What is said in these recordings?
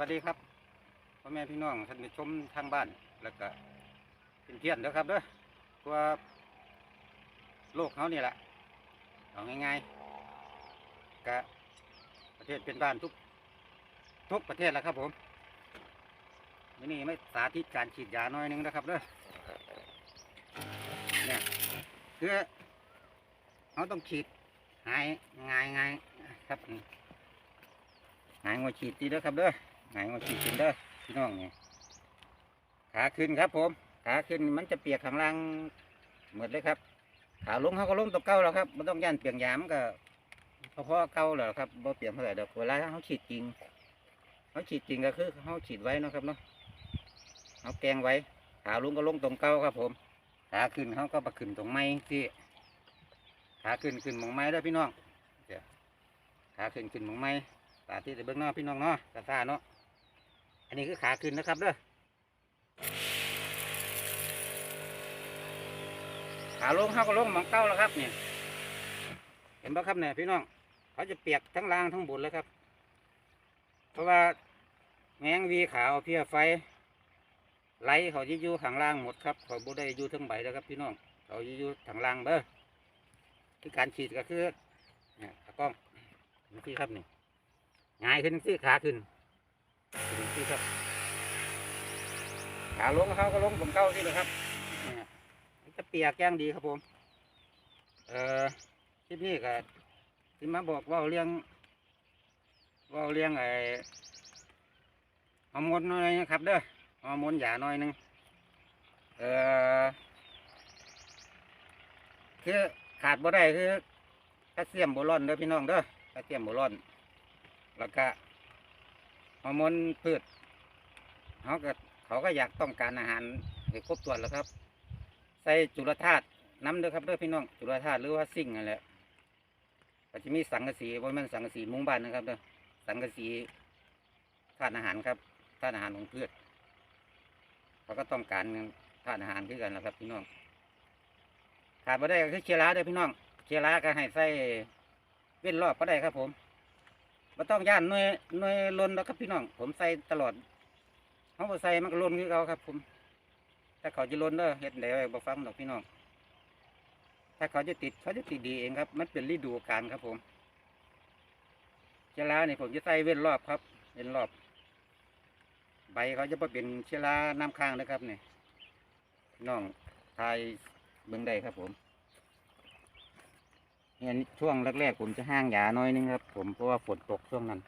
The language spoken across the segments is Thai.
สวัสดีครับพ่อแม่พี่น้องท่านผู้ชมทางบ้านแล้วก็เป็นเพียนเด้อครับเด้อตัวโลกเขานี่แหละเอาง่ายๆกะประเทศเป็นบ้านทุกทุกประเทศแล้วครับผมวันนี้ไม่สาธิตการฉีดยาหน้อยนึงนะครับเด้อเนี่ยคือเขาต้องฉีดหายง่ายง่ายครับนี่หายงวฉีดดีเด้อครับเด้อ หายงวฉีดกินเด้อพี่น้องนี่ขาขึ้นครับผมขาขึ้นมันจะเปียกข้างล่างหมดเลยครับ ขาลงเขาก็ลงตัวเก่าแล้วครับไม่ต้องย่านเปียกยามก็พอๆเก่าแล้วครับบ่เปียนเท่าไหร่ดอกเวลาเขาฉีดจริงเขาฉีดจริงก็คือเขาฉีดไว้นะครับเนาะเขาแกงไว้ ขาลงก็ลงตรงเก่าครับ ผม ขาขึ้นเขาก็มาขึ้นตรงไม้ที่ขาขึ้นขึ้นมองไม้เด้พี่น้องเดี๋ยวขาขึ้นขึ้นมองไม้สาธิตให้เบิ้องเนาพี่น้องเนาะกระซ่าเนาะ อันนี้คือขาขึ้นนะครับเด้อขาลงเขาก็ลงมองเก้าแล้วครับเนี่ยเห็นปะครับเนี่ยพี่น้อง เขาจะเปียกทั้งล่างทั้งบนเลยครับ เพราะว่าแมงวีขาวเพียไฟไหลเขาจะอยู่ข้างล่างหมดครับเขาบุได้อยู่ทั้งใบแล้วครับ พี่น้องเขาจะอยู่ทางล่างเด้อคือการฉีดก็คือเนี่ยกล้องนี่ครับนี่ง่ายขึ้นสิขาขึ้น ขึ้นสิครับขาลงเขาก็ลงผมเก้าที่เลยครับเนี่ยจะเปียกแกล้งดีครับผม เอ่อคลิปนี้ก็ที่มาบอกว่าเรื่องว่าเรื่องไอ้ฮอร์โมนน่อยนะครับเด้อฮอร์โมนหยาหน่อยหนึงเอ่อคือขาดบ่ได้คือแคลเซียมโบรอนเด้อพี่น้องเด้อแคลเซียมโบรอน แล้วก็ ฮอร์โมนพืชเขาก็เขาก็อยากต้องการอาหารให้ครบถ้วนแล้วครับ ใส่จุลธาตุน้ำด้อครับเด้อพี่น้องจุลธาตุหรือว่าซิ่งนั่นแหละก็จะมีสังกะสีว่ามันสังกะสีมุ้งบ้านนะครับเด้อสังกะสีธาตุอาหารครับธาตุอาหารของพืชเขาก็ต้องการธาตุอาหารคือกันนะครับ พี่น้องขาดไม่ได้ก็คือเชียราเด้อพี่น้องเชียราก็ให้ใส่เว้นรอบก็ได้ครับผม ม่ต้องย่านหน่วยหน่วยลนแล้วครับพี่น้อง ผมใส่ตลอดเขาบ่ใส่มันก็ลนคือเขาครับ ผมถ้าเขาจะลนเด้อเฮ็ดได้ไว้บ่ฟังดอกพี่น้อง ถ้าเขาจะติดเขาจะติดดีเองครับ มันเป็นฤดูกาลครับ ผมเชื้อราเนี่ยผมจะใส่เว้นรอบครับเว้นรอบ ใบเขาจะบ่เป็นเชื้อราน้ำค้างนะครับเนี่ยน้องทายเบิ่งได้ครับผม เนี่ยช่วงแรกๆผมจะห้างยาน้อยนึงครับ ผมเพราะว่าฝนตกช่วงนั้น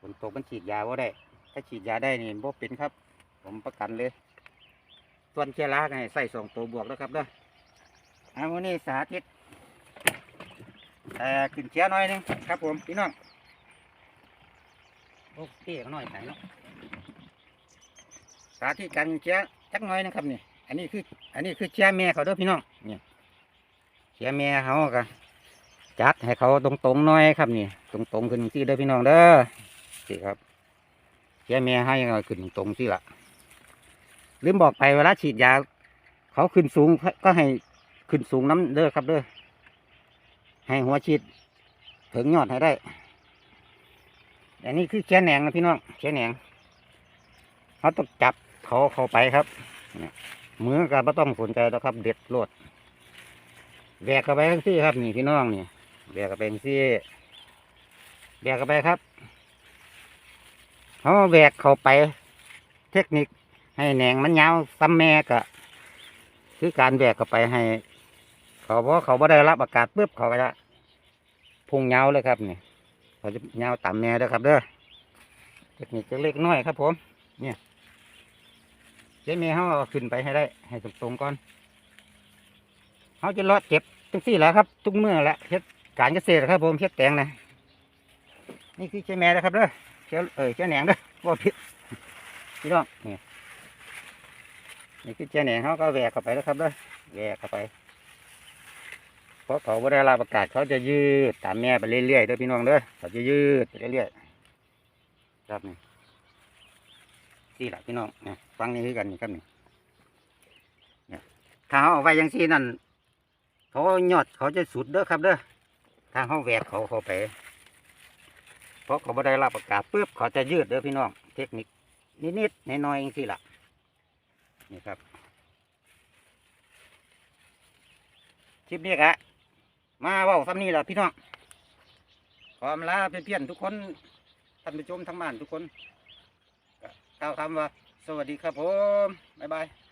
ฝนตกมันฉีดยาว่าได้ ถ้าฉีดยาได้นี่บ่เป็นครับ ผมประกันเลยส่วนเชื้อราก็ให้ใส่สองตัวบวกแล้วครับเด้ออาวันนี้สาธิตแต่ขึ้นเชื้อน้อยนึงครับ ผมพี่น้องโอ้เตี้ยก็น้อยใส่เนาะสาธิตการเชื้อจักหน้อยนะครับนี่อันนี้คือ อันนี้คือเชื้อแม่เขาเด้อพี่น้องเนี่ย เสียแม่เขาก็จัดให้เขาตรงๆหน่อยครับนี่ ตรงๆขึ้นที่เด้อพี่น้องเด้อสิครับเสียแม่ให้ก็ขึ้นตรงที่ละลืมบอกไปเวลาฉีดยาเขาขึ้นสูงก็ให้ขึ้นสูงน้ำเด้อครับเด้อให้หัวฉีดถึงยอดให้ได้อันนี้คือแค่แหนงนะพี่น้องแค่แหนงเขาต้องจับเขาเข้าไปครับเนี่ยมือก็ไม่ต้องสนใจแล้วครับ เด็ดโลด แบกเข้าไปทั้งที่ครับ นี่พี่น้องนี่แบกเข้าไปทั้งที่แบกเข้าไปครับเขาแบกเข้าไป เทคนิคให้แหนงมันยาวซ้ำแม่ก็คือการแบกเข้าไปให้ เขาเพราะเขาไม่ได้รับอากาศปุ๊บเขาก็จะพุ่งยาวเลยครับนี่เขาจะยาวต่ำแม่เด้อครับเด้อเทคนิคเล็กน้อยครับผม เนี่ยเจ๊เมย์เขาเอาขึ้นไปให้ได้ ให้ตรงๆก่อน เขาจะรอดเก็บทุกที่แล้วครับ ทุกเมื่อแหละเฮ็ดการเกษตรครับผมเฮ็ดแตงนะนี่คือเชแม่นะครับเด้อเชเออเชแหนงเด้อว่าผิดพี่น้องนี่นี่คือเชแหนงเขาก็แหวกเข้าไปแล้วครับเด้อแหวกเข้าไปเพราะเขาไม่ได้รับอากาศเขาจะยืดตามแม่ไปเรื่อยๆเด้อพี่น้องเด้อเขาจะยืดไปเรื่อยๆครับนี่ที่หละพี่น้องนี่ฟังนี่คือกันนี่ครับนี่ถ้าเขาเอาไว้ยังซี่นั่น เขาหยอดเขาจะสุดเด้อครับเด้อถ้าเขาแหวกเขาเขาไปเพอเขาบ่ได้รับอากาศปุ๊บเขาจะยืดเด้อพี่น้องเทคนิคนิดๆน้อยๆเองสิล่ะนี่ครับคลิปนี้กะมาว่าซ้ำนี้ล่ะพี่น้องขออำลาเพื่อนๆทุกคนท่านผู้ชมทั้งบ้านทุกคนกล่าวคำว่า สวัสดีครับผม บ๊ายบาย